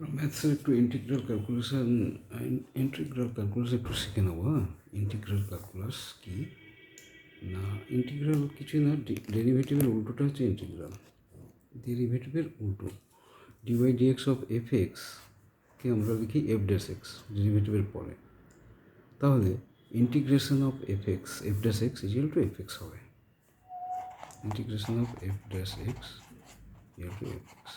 ম্যাথসের একটু integral calculation integral calculus একটু শিখে নেব হ্যাঁ? ইন্টিগ্রাল ক্যালকুলাস কি? না ইন্টিগ্রাল কিছুই না ডেরিভেটিভের উল্টোটা হচ্ছে ইন্টিগ্রাল ডেরিভেটিভের উল্টো। ডিওয়াই ডিএক্স অফ এফ এক্সকে আমরা লিখি এফ ড্যাশ এক্স ডেরিভেটিভের পরে। তাহলে integration of f x f dash x equal to f x হবে। Integration of f dash x equal to f x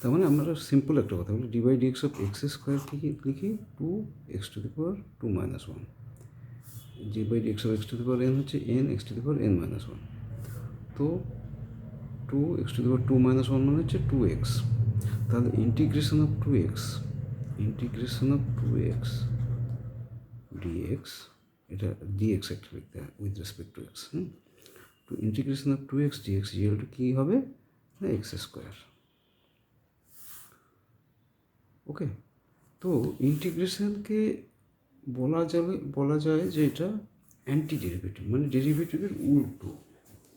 তার মানে আমরা সিম্পল একটা কথা বলি d by dx of x square কি লিখি two x to the power two minus one d by d x of x to the power n হচ্ছে n x to the power n minus one তো two x to the power two minus one মানে হচ্ছে two x তাহলে integration of two x integration of two x dx এটা dx একটা লিখতে হয় with respect to x hmm? To integration of two x dx equal to কী হবে? না x square okay. তো ইন্টিগ্রেশনকে বলা যাবে, বলা যায় যে এটা অ্যান্টি ডেরিভেটিভ মানে ডেরিভেটিভের উল্টো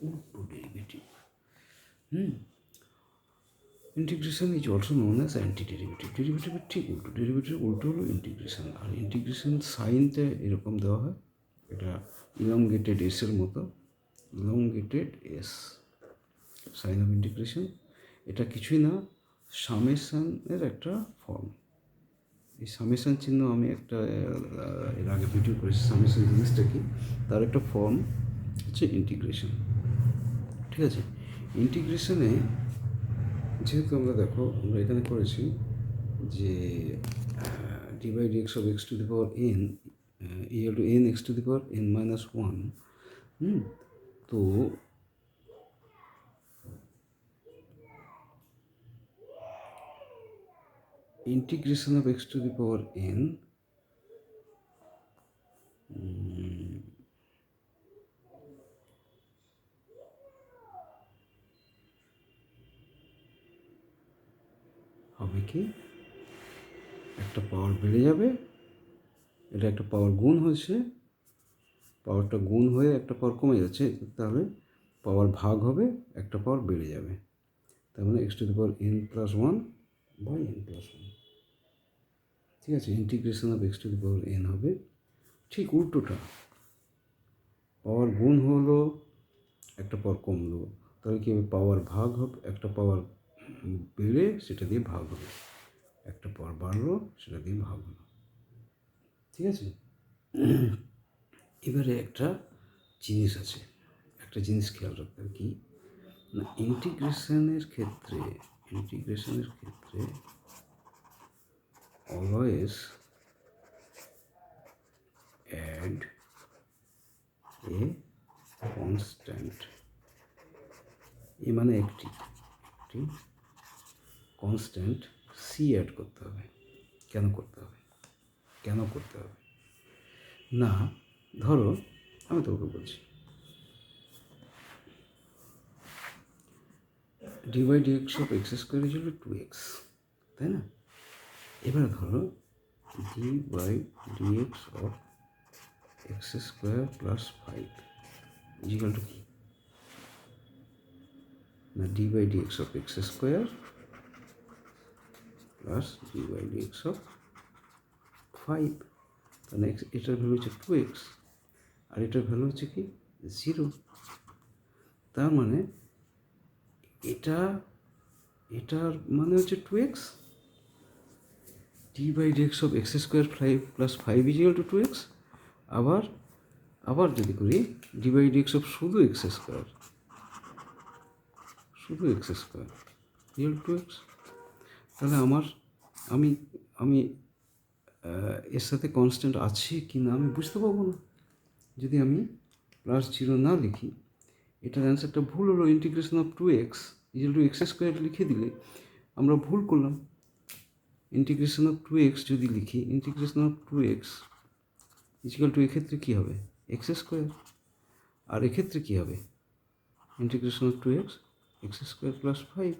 উল্টো derivative. Hmm? Integration is also known as anti derivative ডেরিভেটিভের ঠিক উল্টো ডেরিভেটিভ উল্টো হলো ইন্টিগ্রেশন আর ইন্টিগ্রেশন সাইনটা এরকম দেওয়া হয়, এটা ইলংগেটেড এসের মতো elongated S sign of integration এটা কিছুই না সামেশানের একটা ফর্ম এই সামেশান চিহ্ন আমি একটা এর আগে ভিডিও করেছি সামেশান জিনিসটা কি? তার একটা ফর্ম হচ্ছে ইন্টিগ্রেশন ঠিক আছে? ইন্টিগ্রেশনে যেহেতু আমরা দেখো, আমরা এখানে করেছি যে d by d x of x to the power n equal to n x to the power n minus one hmm? তো integration of x to the power n, হবে কি? একটা পাওয়ার বেড়ে যাবে, এটা একটা পাওয়ার গুণ হয়েছে পাওয়ারটা গুণ হয়ে একটা পাওয়ার কমে যাচ্ছে, তাহলে পাওয়ার ভাগ হবে, একটা পাওয়ার বেড়ে যাবে। তার মানে x to the power n plus one by n plus one ঠিক আছে integration of x to the power n হবে ঠিক উল্টোটা। পাওয়ার গুণ হলো, একটা পাওয়ার কমলো, তাহলে কি হবে? পাওয়ার ভাগ হবে, একটা পাওয়ার বেড়ে সেটা দিয়ে ভাগ হবে। একটা পাওয়ার বাড়লো, সেটা দিয়ে ভাগ হলো। ঠিক আছে? এবারে একটা জিনিস আছে। একটা জিনিস খেয়াল রাখতে হবে কি, না ইন্টিগ্রেশনের ক্ষেত্রে ইন্টিগ্রেশনের ক্ষেত্রে always add a constant, এ মানে একটি একটি কনস্ট্যান্ট সি অ্যাড করতে হবে। কেন করতে হবে? কেন করতে হবে? না, ধরো আমি তোকে বলছি d by d x of x square is two x তাই না? এবার ধরো d by d x of x square plus five equal to কি? না d by d x of x square plus d by d x of five তাহলে x এটার value হচ্ছে two x আর এটার ভ্যালু হচ্ছে কি? জিরো তার মানে এটা এটার মানে হচ্ছে two x d by d x of x square five plus five equal to two x আবার আবার যদি করি d by d x of শুধু এক্স স্কোয়ার শুধু x square equal to x তাহলে আমার, আমি আমি এর সাথে কনস্ট্যান্ট আছে কি না আমি বুঝতে পারব না। যদি আমি প্লাস জিরো না লিখি এটার অ্যান্সারটা ভুল হলো integration of two x equal to x square লিখে দিলে, আমরা ভুল করলাম। ইন্টিগ্রেশন অফ টু এক্স যদি লিখি integration of two x equal to এক্ষেত্রে কী হবে? এক্স স্কোয়ার আর এক্ষেত্রে কী হবে? Integration of two x x square plus five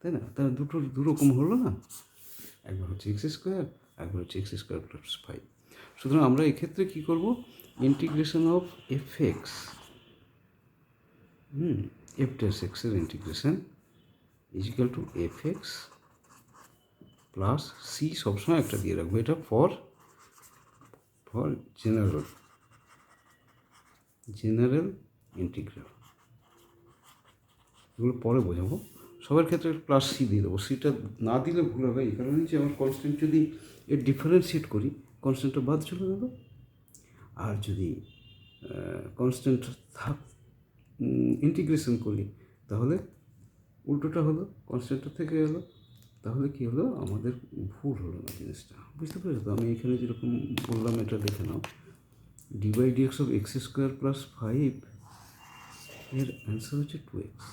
তাই না? তার দুটো, দুরকম হলো না? একবার হচ্ছে এক্স স্কোয়ার একবার হচ্ছে এক্স স্কোয়ার প্লাস ফাইভ সুতরাং আমরা এক্ষেত্রে কী করব? Integration of f x hmm f dash এক্সের integration equal to f x plus c সবসময় একটা দিয়ে রাখব। এটা for for general general integral এগুলো পরে বোঝাবো। সবার ক্ষেত্রে প্লাস সি দিয়ে দেবো। সিটা না দিলে ভুল হবে, এই কারণে যে আমার কনস্ট্যান্ট যদি এর ডিফারেন্সিয়েট করি কনস্ট্যান্টটা বাদ চলে গেল আর যদি কনস্ট্যান্ট থাক ইন্টিগ্রেশন করি। তাহলে উল্টোটা হলো কনস্ট্যান্টটা থেকে গেলো তাহলে কী হলো? আমাদের ভুল হলো না জিনিসটা। বুঝতে পেরেছ তো? আমি এখানে যেরকম বললাম, এটা দেখে নাও। D by dx of x square plus five এর অ্যান্সার হচ্ছে টু এক্স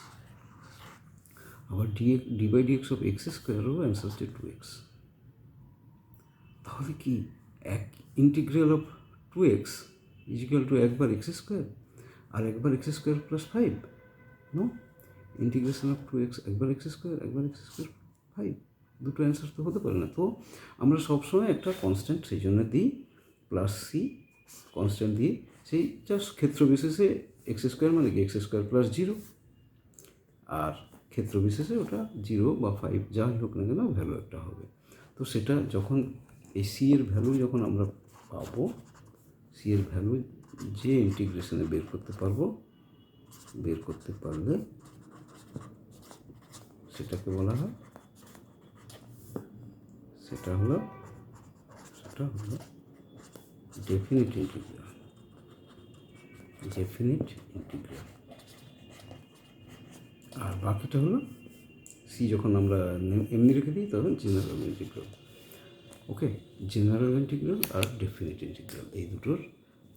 আবার d d by dx of x স্কোয়ারও answer হচ্ছে টু এক্স তাহলে কি এক integral of two x equal to একবার এক্স স্কোয়ার আর একবার x square plus five no integration of two x একবার এক্স স্কোয়ার একবার এক্স স্কোয়ার ফাইভ দুটো অ্যান্সার তো হতে পারে না। তো আমরা সবসময় একটা কনস্ট্যান্ট সেই জন্য দিই প্লাস সি কনস্ট্যান্ট দিয়ে সেই জাস্ট ক্ষেত্র বিশেষে এক্স স্কোয়ার মানে কি? এক্স স্কোয়ার প্লাস জিরো আর ক্ষেত্র বিশেষে ওটা জিরো বা ফাইভ যাই হোক না কেন ভ্যালু একটা হবে। তো সেটা যখন এই সি এর ভ্যালু যখন আমরা পাবো সি এর ভ্যালু যে ইন্টিগ্রেশনে বের করতে পারব, বের করতে পারলে সেটাকে বলা হয়, সেটা হলো সেটা হলো ডেফিনিট ইন্টিগ্রাল ডেফিনিট ইন্টিগ্রাল আর বাকিটা হলো সি যখন আমরা এমনি রেখে দিই, তখন general integral okay general integral আর ডেফিনিট ইন্টিগ্রাল এই দুটোর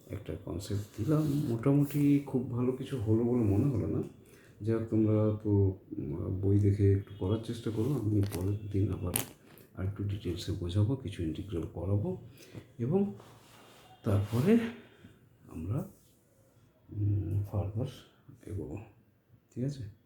একটা কনসেপ্ট দিলাম। মোটামুটি খুব ভালো কিছু হলো বলে মনে হলো না। যা হোক তোমরা তো বই দেখে একটু করার চেষ্টা করো। আমি পরের দিন আবার আর একটু ডিটেলসে বোঝাবো, কিছু ইন্টিগ্রাল করাবো। এবং তারপরে আমরা ফার্দার এগোবো। ঠিক আছে?